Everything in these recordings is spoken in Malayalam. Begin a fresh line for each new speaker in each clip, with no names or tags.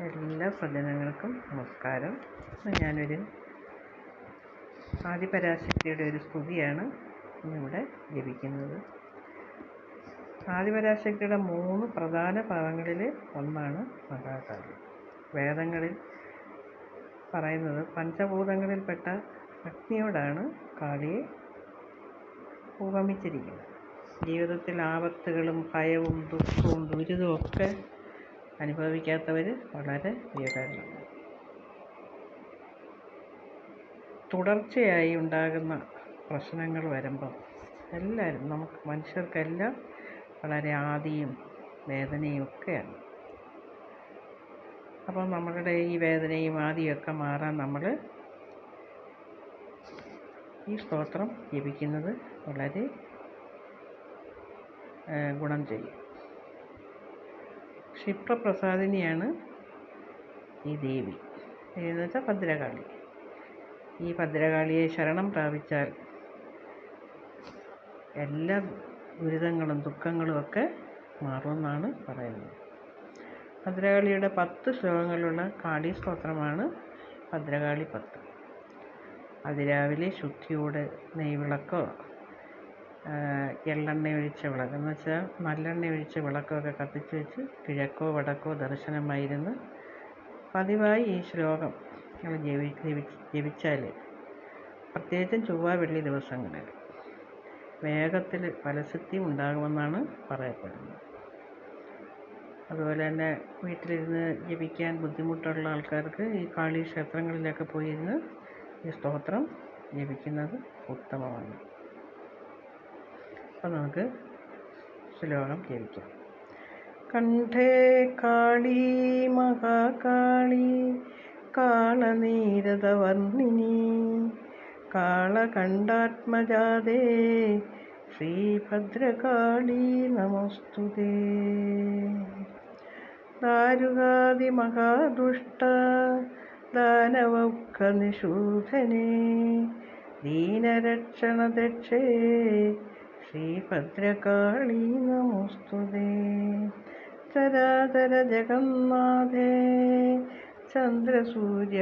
എല്ലാ സജ്ജനങ്ങൾക്കും നമസ്കാരം. ഞാനൊരു ആദിപരാശക്തിയുടെ ഒരു സ്തുതിയാണ് ഇന്നിവിടെ ജപിക്കുന്നത് ആദിപരാശക്തിയുടെ മൂന്ന് പ്രധാന പദങ്ങളിൽ ഒന്നാണ് മഹാകാളി വേദങ്ങളിൽ പറയുന്നത് പഞ്ചഭൂതങ്ങളിൽപ്പെട്ട അഗ്നിയോടാണ് കാളിയെ ഉപമിച്ചിരിക്കുന്നത് ജീവിതത്തിൽ ആപത്തുകളും ഭയവും ദുഃഖവും ദുരിതവും ഒക്കെ അനുഭവിക്കാത്തവർ വളരെ വിരളമാണ് തുടർച്ചയായി ഉണ്ടാകുന്ന പ്രശ്നങ്ങൾ വരുമ്പം എല്ലാവരും നമുക്ക് മനുഷ്യർക്കെല്ലാം വളരെ ആദിയും വേദനയും ഒക്കെയാണ്. അപ്പോൾ നമ്മളുടെ ഈ വേദനയും ആദിയൊക്കെ മാറാൻ നമ്മൾ ഈ സ്തോത്രം ജപിക്കുന്നത് വളരെ ഗുണം ചെയ്യും. ക്ഷിപ്രപ്രസാദിനിയാണ് ഈ ദേവി. എന്ന് വെച്ചാൽ ഭദ്രകാളി. ഈ ഭദ്രകാളിയെ ശരണം പ്രാപിച്ചാൽ എല്ലാ ദുരിതങ്ങളും ദുഃഖങ്ങളും ഒക്കെ മാറുമെന്നാണ് പറയുന്നത്. ഭദ്രകാളിയുടെ പത്ത് ശ്ലോകങ്ങളുള്ള കാളി സ്തോത്രമാണ് ഭദ്രകാളി പത്ത്. അതിരാവിലെ ശുദ്ധിയോടെ നെയ്വിളക്കോ എള്ളെണ്ണ ഒഴിച്ച വിളക്ക്. എന്ന് വെച്ചാൽ നല്ലെണ്ണ ഒഴിച്ച വിളക്കൊക്കെ കത്തിച്ച് വെച്ച് കിഴക്കോ വടക്കോ ദർശനമായിരുന്ന് പതിവായി ഈ ശ്ലോകം നമ്മൾ ജപി ജപിച്ചാൽ പ്രത്യേകിച്ചും ചൊവ്വ വെള്ളി ദിവസങ്ങളിൽ വേഗത്തിൽ ഫലസിദ്ധി ഉണ്ടാകുമെന്നാണ് പറയപ്പെടുന്നത്. അതുപോലെ തന്നെ വീട്ടിലിരുന്ന് ജപിക്കാൻ ബുദ്ധിമുട്ടുള്ള ആൾക്കാർക്ക് ഈ കാളി ക്ഷേത്രങ്ങളിലൊക്കെ പോയിരുന്ന് ഈ സ്തോത്രം ജപിക്കുന്നത് ഉത്തമമാണ്. അപ്പം നമുക്ക് ശ്ലോകം കേൾക്കാം. കണ്ഠേ കാളി മഹാകാളി കാളനീരതവർണിനി കാളകണ്ഠാത്മജാതേ ശ്രീഭദ്രകാളി നമസ്തുതേ. ദാരുകാതിമഹാദുഷ്ട ദാനവൗഖനിഷൂധനേ ദീനരക്ഷണദക്ഷേ ശ്രീഭദ്രകാളി നമസ്തുതേ. ചരാചര ജഗന്നാഥേ ചന്ദ്രസൂര്യാഗ്നിലോചനേ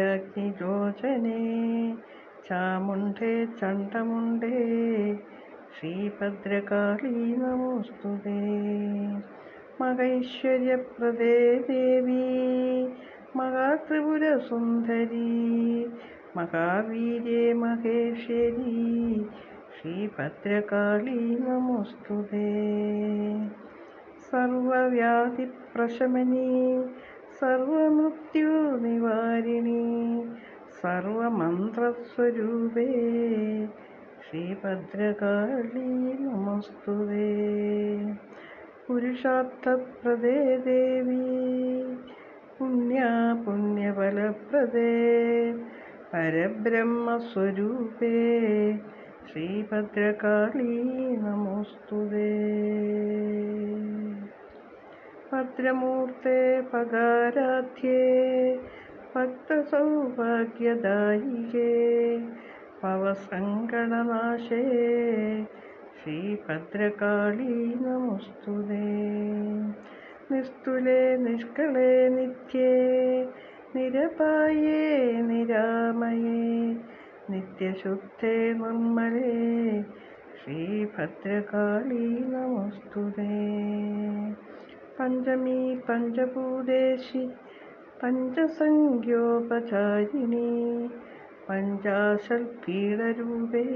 ചാമുണ്ടേ ചണ്ടമുണ്ടേ ശ്രീഭദ്രകാളി നമോസ്തുതേ. മഹൈശ്വര്യപ്രദേ ദേവി. മഹാത്രിപുരസുന്ദരി. മഹാവീര്യേ മഹേശ്വരി ശ്രീഭദ്രകാളി നമോസ്തുതേ സർവവ്യാധിപ്രശമനി സർവമൃത്യുനിവാരിണി സർവമന്ത്രസ്വരൂപേ. ശ്രീഭദ്രകാളി നമസ്തുതേ പുരുഷാർത്ഥപ്രദേ ദേവി പുണ്യ പുണ്യഫലപ്രദേ പരബ്രഹ്മസ്വരൂപേ. ശ്രീഭദ്രകാളി നമോസ്തുതേ ഭദ്രമൂർത്തേ പകാരാധ്യേ ഭക്തസൗഭാഗ്യദായികേ ഭവസങ്കടനാശേ ശ്രീഭദ്രകാളി നമോസ്തുതേ നിസ്തുലേ നിഷ്കളേ നിത്യേ നിരപായേ നിരാമയേ. നിത്യശുദ്ധേ നിർമ്മലേ ശ്രീഭദ്രകാളി നമസ്തുതേ. പഞ്ചമീ പഞ്ചഭൂതേശി പഞ്ചസംഖ്യോപചാരിണി പഞ്ചാശൽപീഠരൂപേ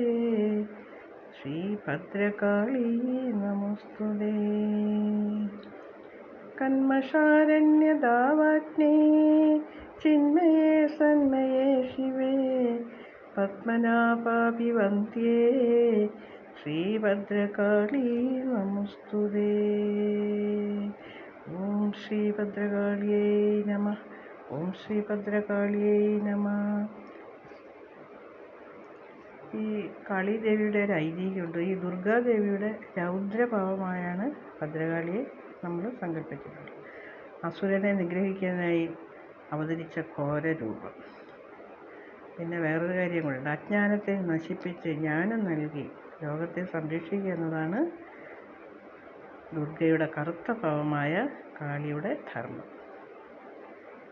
ശ്രീഭദ്രകാളി നമസ്തുതേ. കന്മഷാരണ്യദാവാഗ്നേ ചിന്മയേ സന്മയേ ശിവേ പത്മനാഭാഭിവന്ത്യേ ശ്രീഭദ്രകാളി നമസ്തുതേ ഓം ശ്രീഭദ്രകാളിയേ നമ. ഓം ശ്രീഭദ്രകാളിയേ നമ. ഈ കാളിദേവിയുടെ ഒരു ഐതിഹ്യമുണ്ട്. ഈ ദുർഗാദേവിയുടെ രൗദ്രഭാവമായാണ് ഭദ്രകാളിയെ നമ്മൾ സങ്കല്പിക്കുന്നത്. അസുരനെ നിഗ്രഹിക്കാനായി അവതരിച്ച ഘോര രൂപം പിന്നെ വേറൊരു കാര്യം കൂടെ അജ്ഞാനത്തെ നശിപ്പിച്ച് ജ്ഞാനം നൽകി ലോകത്തെ സംരക്ഷിക്കുക എന്നതാണ് ദുർഗയുടെ കറുത്ത ഭാവമായ കാളിയുടെ ധർമ്മം.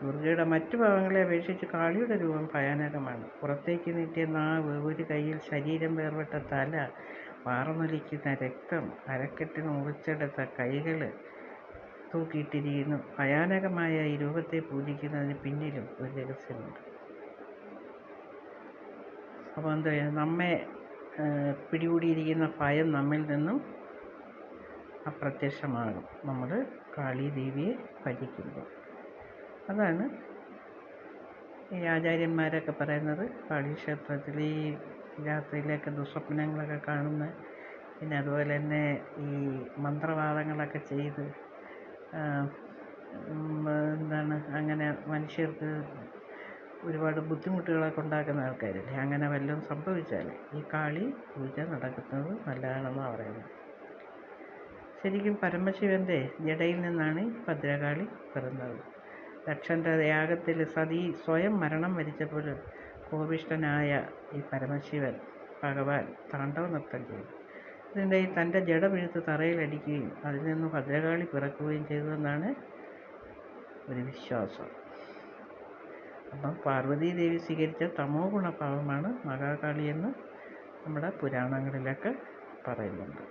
ദുർഗയുടെ മറ്റു ഭാവങ്ങളെ അപേക്ഷിച്ച് കാളിയുടെ രൂപം ഭയാനകമാണ്. പുറത്തേക്ക് നീട്ടിയ നാവ് ഒരു കയ്യിൽ ശരീരം വേർപെട്ട തല വാർന്നൊലിക്കുന്ന രക്തം അരക്കെട്ടിന് മുറിച്ചെടുത്ത കൈകൾ തൂക്കിയിട്ടിരിക്കുന്നു. ഭയാനകമായ ഈ രൂപത്തെ പൂജിക്കുന്നതിന് പിന്നിലും ഒരു രഹസ്യമുണ്ട്. അപ്പോൾ എന്താ നമ്മെ ഏഹ്, പിടികൂടിയിരിക്കുന്ന ഭയം നമ്മിൽ നിന്നും അപ്രത്യക്ഷമാകും. നമ്മൾ കാളി ദേവിയെ ഭജിക്കുമ്പോൾ. അതാണ് ഈ ആചാര്യന്മാരൊക്കെ പറയുന്നത്. കാളി ക്ഷേത്രത്തിൽ ഈ രാത്രിയിലൊക്കെ ദുസ്വപ്നങ്ങളൊക്കെ കാണുന്ന പിന്നെ അതുപോലെ തന്നെ ഈ മന്ത്രവാദങ്ങളൊക്കെ ചെയ്ത് എന്താണ് അങ്ങനെ മനുഷ്യർക്ക് ഒരുപാട് ബുദ്ധിമുട്ടുകളൊക്കെ ഉണ്ടാക്കുന്ന ആൾക്കാരില്ലേ? അങ്ങനെ വല്ലതും സംഭവിച്ചാൽ ഈ കാളി പൂജ നടക്കുന്നത് നല്ലതാണെന്നാണ് പറയുന്നത്. ശരിക്കും പരമശിവന്റെ ജടയിൽ നിന്നാണ് ഭദ്രകാളി പിറന്നത്. ദക്ഷന്റെ യാഗത്തിൽ സതി സ്വയം മരണം വരിച്ചപ്പോൾ കോപിഷ്ഠനായ ഈ പരമശിവൻ ഭഗവാൻ താണ്ഡവ നൃത്തം ചെയ്തു. ഇതിന്റെ തന്റെ ജഡ പിഴുത്ത് തറയിലടിക്കുകയും അതിൽ നിന്ന് ഭദ്രകാളി പിറക്കുകയും ചെയ്തു എന്നാണ് ഒരു വിശ്വാസം. അപ്പം പാർവതീദേവി സ്വീകരിച്ച തമോ ഗുണഭാവമാണ് മഹാകാളി എന്ന് നമ്മുടെ പുരാണങ്ങളിലൊക്കെ പറയുന്നുണ്ട്.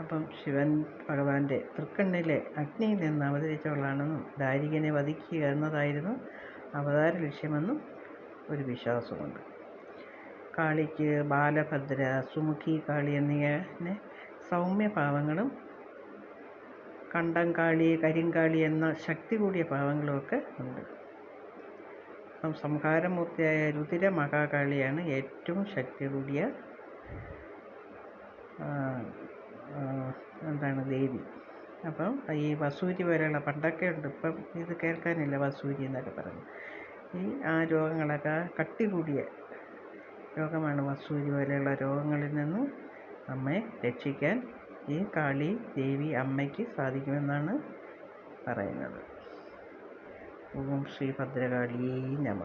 അപ്പം ശിവൻ ഭഗവാന്റെ തൃക്കണ്ണിലെ അഗ്നിയിൽ നിന്ന് അവതരിച്ചവളാണെന്നും ദാരികനെ വധിക്കുക എന്നതായിരുന്നു അവതാര ലക്ഷ്യമെന്നും ഒരു വിശ്വാസമുണ്ട്. കാളിക്ക് ബാലഭദ്ര സുമുഖി കാളി എന്നിങ്ങനെ സൗമ്യഭാവങ്ങളും കണ്ടംകാളി കരിങ്കാളി എന്ന ശക്തി കൂടിയ ഭാവങ്ങളുമൊക്കെ ഉണ്ട്. സംഹാരമൂർത്തിയായ രുതിര മഹാകാളിയാണ് ഏറ്റവും ശക്തി കൂടിയ എന്താണ് ദേവി. അപ്പം ഈ വസൂരി പോലെയുള്ള പണ്ടൊക്കെ ഉണ്ട്. ഇപ്പം ഇത് കേൾക്കാനില്ല വസൂരി എന്നൊക്കെ പറഞ്ഞു. ഈ ആ രോഗങ്ങളൊക്കെ കട്ടി കൂടിയ രോഗമാണ് വസൂരി പോലെയുള്ള രോഗങ്ങളിൽ നിന്ന് നമ്മെ രക്ഷിക്കാൻ ഈ കാളി ദേവി അമ്മയ്ക്ക് സാധിക്കുമെന്നാണ് പറയുന്നത്. ഓം ശ്രീ ഭദ്രകാളി നമ.